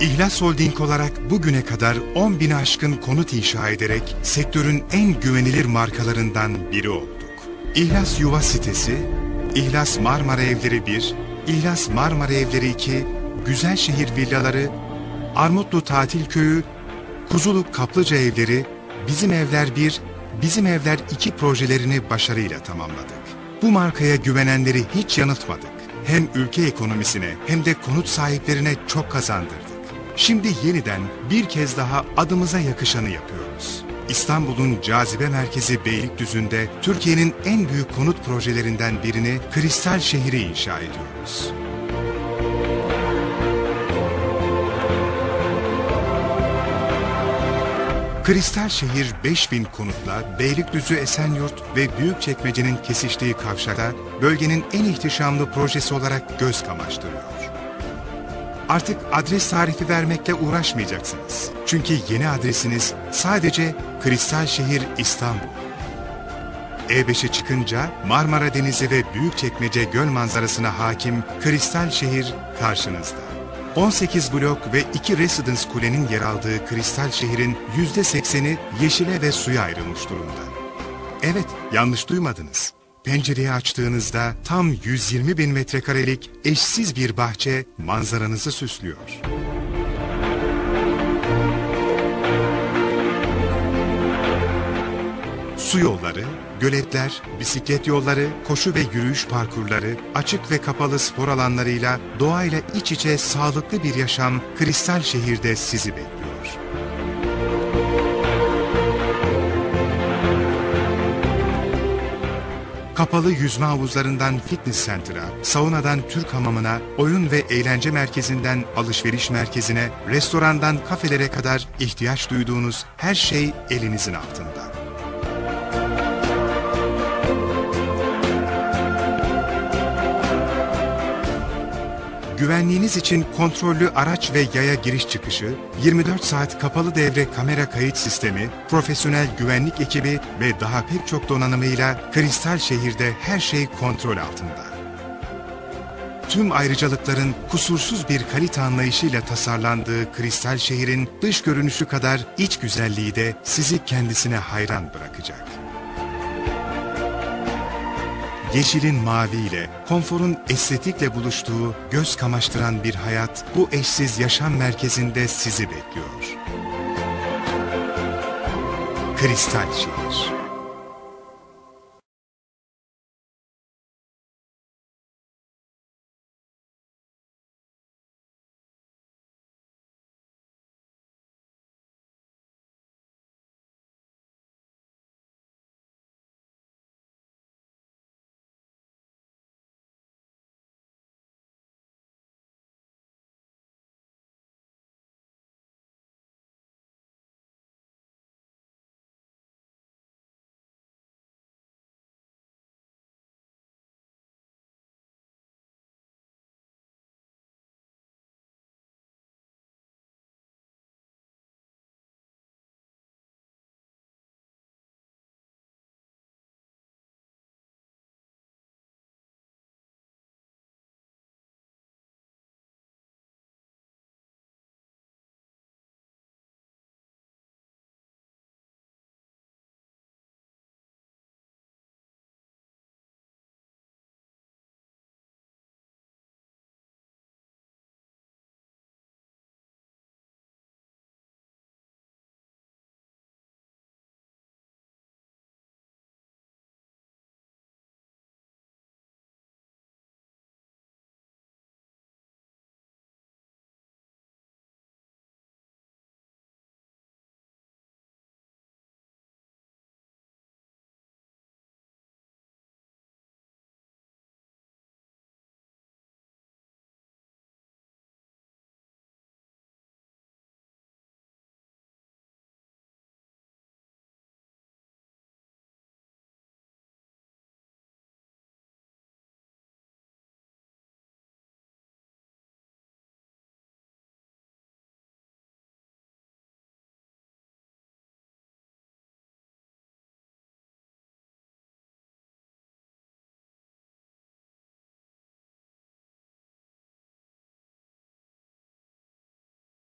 İhlas Holding olarak bugüne kadar 10 bin aşkın konut inşa ederek sektörün en güvenilir markalarından biri olduk. İhlas Yuva Sitesi, İhlas Marmara Evleri 1, İhlas Marmara Evleri 2, Güzelşehir Villaları, Armutlu Tatil Köyü, Kuzuluk Kaplıca Evleri, Bizim Evler 1, Bizim Evler 2 projelerini başarıyla tamamladık. Bu markaya güvenenleri hiç yanıltmadık. Hem ülke ekonomisine hem de konut sahiplerine çok kazandırdık. Şimdi yeniden bir kez daha adımıza yakışanı yapıyoruz. İstanbul'un cazibe merkezi Beylikdüzü'nde Türkiye'nin en büyük konut projelerinden birini Kristal Şehri inşa ediyoruz. Kristal Şehir 5000 konutla Beylikdüzü Esenyurt ve Büyükçekmece'nin kesiştiği kavşakta bölgenin en ihtişamlı projesi olarak göz kamaştırıyor. Artık adres tarifi vermekle uğraşmayacaksınız. Çünkü yeni adresiniz sadece Kristal Şehir İstanbul. E5'e çıkınca Marmara Denizi ve Büyükçekmece göl manzarasına hakim Kristal Şehir karşınızda. 18 blok ve 2 residence kulenin yer aldığı Kristal Şehir'in %80'i yeşile ve suya ayrılmış durumda. Evet, yanlış duymadınız. Pencereyi açtığınızda tam 120 bin metrekarelik eşsiz bir bahçe manzaranızı süslüyor. Su yolları, göletler, bisiklet yolları, koşu ve yürüyüş parkurları, açık ve kapalı spor alanlarıyla doğayla iç içe sağlıklı bir yaşam Kristal Şehir'de sizi bekliyor. Kapalı yüzme havuzlarından fitness center'a, saunadan Türk hamamına, oyun ve eğlence merkezinden alışveriş merkezine, restorandan kafelere kadar ihtiyaç duyduğunuz her şey elinizin altında. Güvenliğiniz için kontrollü araç ve yaya giriş çıkışı, 24 saat kapalı devre kamera kayıt sistemi, profesyonel güvenlik ekibi ve daha pek çok donanımıyla Kristal Şehir'de her şey kontrol altında. Tüm ayrıcalıkların kusursuz bir kalite anlayışıyla tasarlandığı Kristal Şehir'in dış görünüşü kadar iç güzelliği de sizi kendisine hayran bırakacak. Yeşilin maviyle, konforun estetikle buluştuğu, göz kamaştıran bir hayat bu eşsiz yaşam merkezinde sizi bekliyor. Kristal Şehir